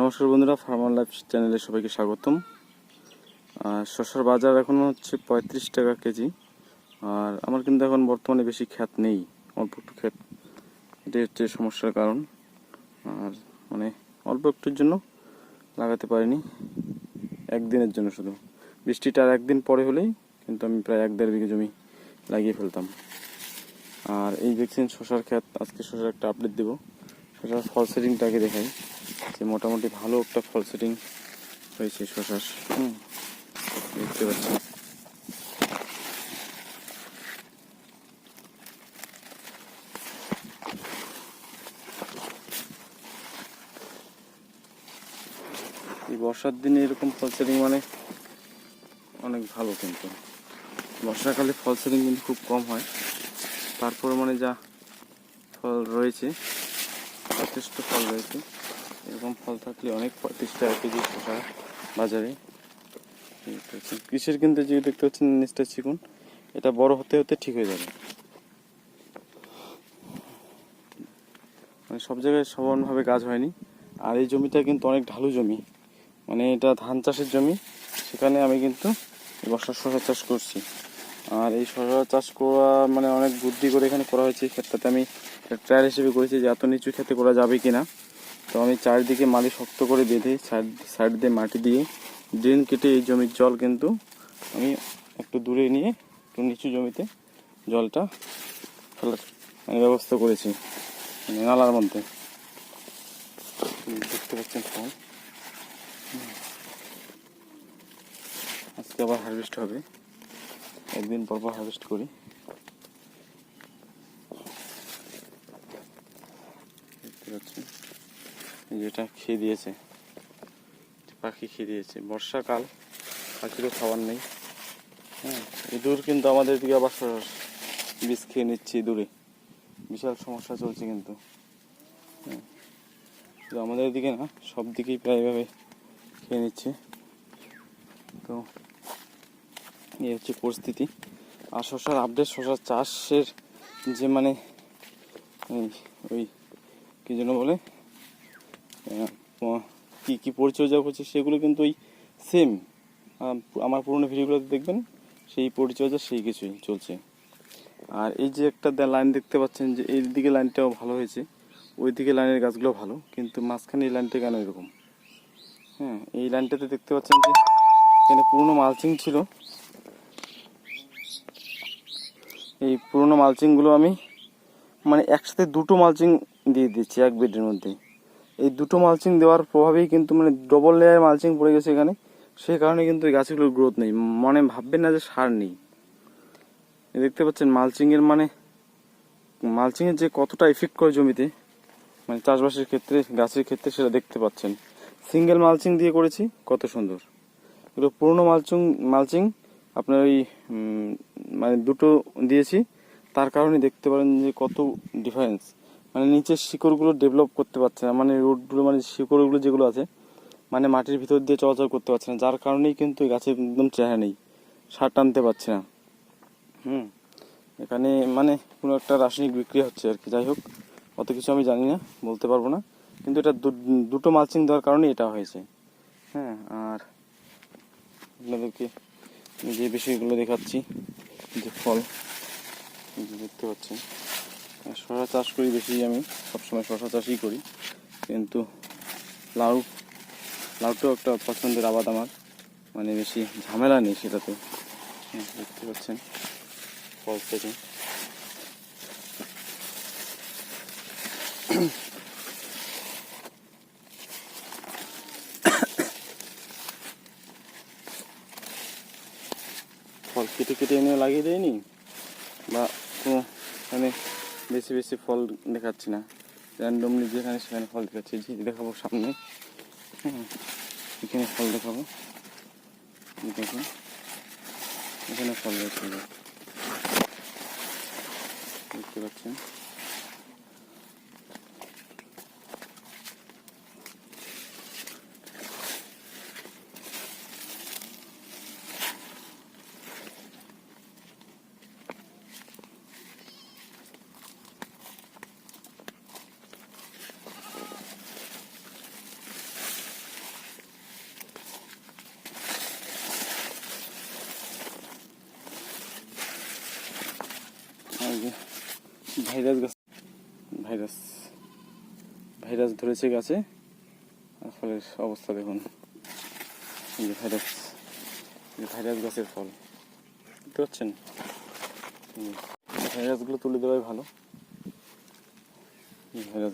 নমস্কার বন্ধুরা farmer life চ্যানেলে সবাইকে স্বাগতম। শসার বাজার এখন হচ্ছে পঁয়ত্রিশ টাকা কেজি। আর আমার কিন্তু এখন বর্তমানে বেশি খ্যাত নেই, অল্প একটু খ্যাত। এটাই হচ্ছে সমস্যার কারণ। আর মানে অল্প একটুর জন্য লাগাতে পারিনি, একদিনের জন্য শুধু। বৃষ্টিটা আর একদিন পরে হলেই কিন্তু আমি প্রায় এক দেড় বিঘে জমি লাগিয়ে ফেলতাম। আর এই দেখছেন শসার খ্যাত, আজকে শসার একটা আপডেট দেবো। শসার ফল সেটিংটাকে দেখাই। যে মোটামুটি ভালো একটা ফল সেটিং হয়েছে শশার। হুম, দেখতে পাচ্ছি। এই বর্ষার দিনে এরকম ফল সেটিং মানে অনেক ভালো কিন্তু। বর্ষাকালে ফল সেটিং কিন্তু খুব কম হয়। তারপরে মানে যা ফল রয়েছে, যথেষ্ট ফল রয়েছে। এরকম ফল থাকলে অনেক পঁয়ত্রিশ টাকা কেজি শসা বাজারে। কৃষির কিন্তু যে দেখতে পাচ্ছেন নিচটা চিকুন, এটা বড় হতে হতে ঠিক হয়ে যাবে। মানে সব জায়গায় সমানভাবে গাছ হয়নি। আর এই জমিটা কিন্তু অনেক ঢালু জমি। মানে এটা ধান চাষের জমি, সেখানে আমি কিন্তু বর্ষার শসা চাষ করছি। আর এই শসা চাষ করা মানে অনেক বুদ্ধি করে এখানে করা হয়েছে। ক্ষেত্রটাতে আমি ট্রায়াল হিসেবে করেছি যে এত নিচু খেতে করা যাবে কিনা। তো আমি চারিদিকে মালি শক্ত করে বেঁধে সাইড সাইড দিয়ে মাটি দিয়ে ড্রেন কেটে এই জমির জল কিন্তু আমি একটু দূরে নিয়ে একটু নিচু জমিতে জলটা ফেলার মানে ব্যবস্থা করেছি মানে নালার মধ্যে। দেখতে পাচ্ছেন ফল। আজকে আবার হারভেস্ট হবে। একদিন পর পর হারভেস্ট করি। দেখতে পাচ্ছেন। যেটা খেয়ে দিয়েছে পাখি খেয়ে দিয়েছে। বর্ষাকাল, পাখিরও খাবার নেই। হ্যাঁ ইঁদুর কিন্তু আমাদের দিকে আবার বিষ খেয়ে নিচ্ছে ইঁদুরে। বিশাল সমস্যা চলছে কিন্তু। হ্যাঁ শুধু আমাদের দিকে না, সব দিকেই প্রায় এভাবে খেয়ে নিচ্ছে। তো এই হচ্ছে পরিস্থিতি। আর শশার আপডেট শশার চাষের যে মানে ওই, কী যেন বলে কি কি পরিচর্যা করছে সেগুলো কিন্তু ওই সেম আমার পুরনো ভিডিওগুলোতে দেখবেন, সেই পরিচর্যা সেই কিছুই চলছে। আর এই যে একটা লাইন দেখতে পাচ্ছেন যে এই দিকে লাইনটাও ভালো হয়েছে, ওই দিকে লাইনের গাছগুলো ভালো, কিন্তু মাঝখানে এই লাইনটা কেন এরকম? হ্যাঁ এই লাইনটাতে দেখতে পাচ্ছেন যে এখানে পুরনো মালচিং ছিল। এই পুরনো মালচিংগুলো আমি মানে একসাথে দুটো মালচিং দিয়ে দিচ্ছি এক বেডের মধ্যে এই দুটো মালচিং দেওয়ার প্রভাবেই কিন্তু মানে ডবল লেয়ার মালচিং পড়ে গেছে এখানে। সেই কারণে কিন্তু এই গাছগুলোর গ্রোথ নেই। মনে ভাববেন না যে সার নেই। দেখতে পাচ্ছেন মালচিংয়ের মানে মালচিংয়ের যে কতটা এফেক্ট করে জমিতে মানে চাষবাসের ক্ষেত্রে, গাছের ক্ষেত্রে সেটা দেখতে পাচ্ছেন। সিঙ্গেল মালচিং দিয়ে করেছি, কত সুন্দর। এগুলো পুরনো মালচিং মালচিং আপনার ওই মানে দুটো দিয়েছি। তার কারণে দেখতে পারেন যে কত ডিফারেন্স মানে নিচের শিকড়গুলো ডেভেলপ করতে পারছে না। মানে রুটগুলো মানে শিকড়গুলো যেগুলো আছে মানে মাটির ভিতর দিয়ে চলাচল করতে পারছে না। যার কারণেই কিন্তু এই গাছের একদম চেহারা নেই, সার টানতে পারছে না। হুম, এখানে মানে কোনো একটা রাসায়নিক বিক্রি হচ্ছে আর কি। যাই হোক, অত কিছু আমি জানি না, বলতে পারব না। কিন্তু এটা দুটো মালচিং দেওয়ার কারণে এটা হয়েছে। হ্যাঁ আর আপনাদেরকে যে বিষয়গুলো দেখাচ্ছি, যে ফল দেখতে পাচ্ছেন। শশা চাষ করি বেশি আমি সবসময় শশা চাষই করি। কিন্তু লাউ লাউটাও একটা পছন্দের আবাদ আমার। মানে বেশি ঝামেলা নেই সেটাতে। হ্যাঁ, দেখতে পাচ্ছেন। ফল থেকে। ফল কেটে কেটে এনে লাগিয়ে দেয়নি? বা কোনো মানে বেশি বেশি ফল দেখাচ্ছি না। র্যান্ডমলি যেখানে সেখানে ফল দেখাচ্ছি। ঝিঝি দেখাবো সামনে। হ্যাঁ এখানে ফল দেখাবো। দেখুন। এখানে ফল যে। দেখতে পাচ্ছেন? ভাইরাস গাছ। ভাইরাস ভাইরাস ধরেছে গাছে। আর ফলের অবস্থা দেখুন। যে ভাইরাস ভাইরাস গাছের ফল। দেখতে পাচ্ছেন? ভাইরাসগুলো তুলে দেওয়াই ভালো। ভাইরাস।